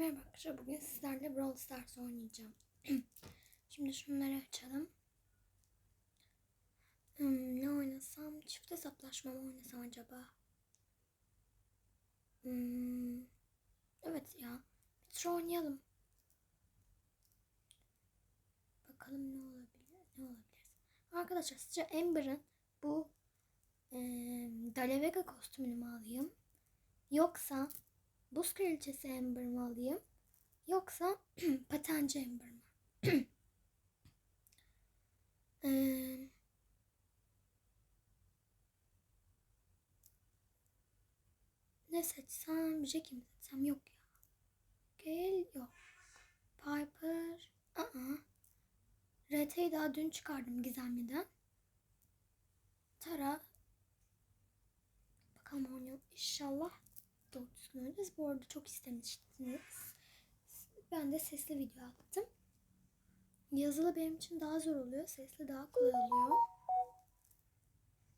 Merhaba arkadaşlar bugün sizlerle Brawl Stars oynayacağım. Şimdi şunları açalım. Hmm, ne oynasam? Çift hesaplaşma mı oynasam acaba? Hmm, evet ya. Bir tur oynayalım. Bakalım ne olabilir? Ne olabilir? Arkadaşlar sizce Amber'ın bu e, Dalavega kostümünü mü alayım? Yoksa Buz Kraliçesi Amber mi alayım? Yoksa Patenci Amber mı? Ee, ne seçsem? Jackie mi seçsem? Yok ya. Gale yok. Piper. Aa. RT'yi daha dün çıkardım Gizemli'den. Tara. Bakalım oynuyor. İnşallah doğru düzgün oynarız. Bu arada çok istemiştiniz. Ben de sesli video attım. Yazılı benim için daha zor oluyor. Sesli daha kolay oluyor.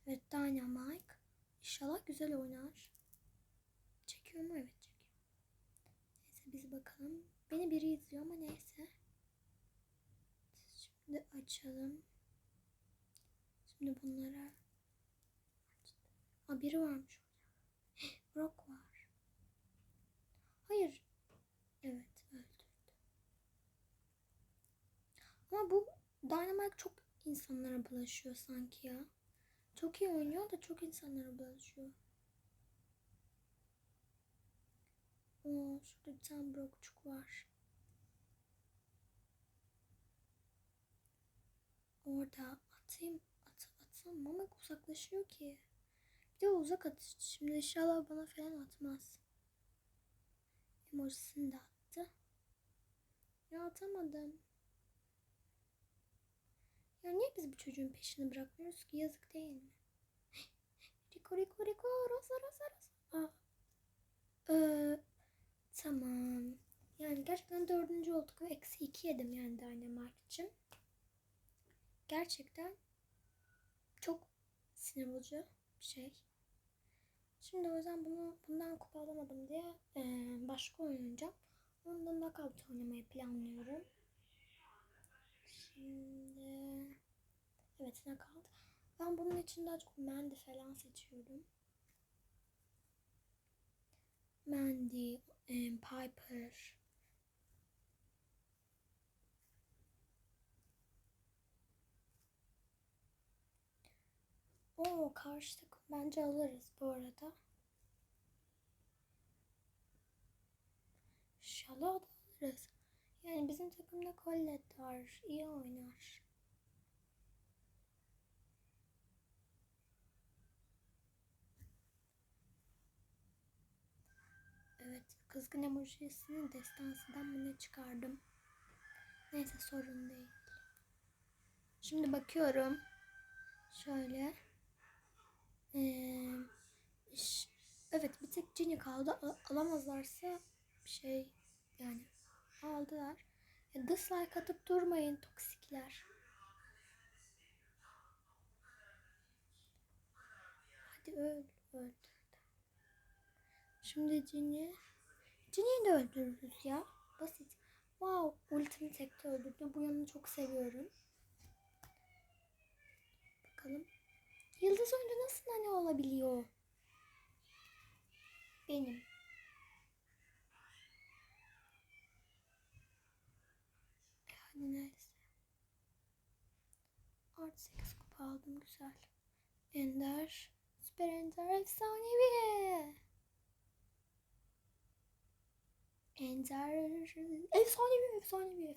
Evet Dynamite. İnşallah güzel oynar. Çekiyor mu? Evet çekiyor. Neyse biz bakalım. Beni biri izliyor ama neyse. Şimdi açalım. Şimdi bunlara Aa, biri varmış orada. Brock var. Hayır. Evet öldürdü. Bu Dynamite çok insanlara bulaşıyor sanki ya. Çok iyi oynuyor da çok insanlara bulaşıyor. Oo, şurada bir tane Brockçuk var. Orada atayım. At, atsam ama uzaklaşıyor ki. Bir de uzak atış. Şimdi inşallah bana falan atmaz. Emojisini de attı. Ya atamadım. Ya niye biz bu çocuğun peşini bırakmıyoruz ki? Yazık değil mi? Rico Rico Rico Rosa Rosa Rosa. Aa. Ee, tamam. Yani gerçekten dördüncü olduk ve eksi iki yedim yani için. Gerçekten çok sinir bozucu bir şey. Şimdi o yüzden bunu bundan kupa alamadım diye e, başka oynayacağım. Ondan knockout oynamayı planlıyorum. Şimdi evet knockout. Ben bunun için daha çok Mandy falan seçiyorum. Mandy, e, Piper. Oo karşı takım bence alırız bu arada. İnşallah da alırız. Yani bizim takımda Colette var. iyi oynar. Evet, kızgın emojisini destansıdan mı çıkardım? Neyse sorun değil. Şimdi bakıyorum. Şöyle. Ee, evet bir tek Jenny kaldı. Al- alamazlarsa şey yani aldılar. Ya dislike atıp durmayın toksikler. Hadi öl, öldürdü. Şimdi Jenny. Jenny'yi de öldürürüz ya. Basit. Wow, ultimi tekte öldürdü. Bu yanını çok seviyorum. Bakalım. Yıldız oyuncu nasıl ne olabiliyor? Benim. E neyse. Artı 8 kupa aldım güzel. Ender. Süper Ender efsanevi. Ender efsanevi efsanevi efsanevi.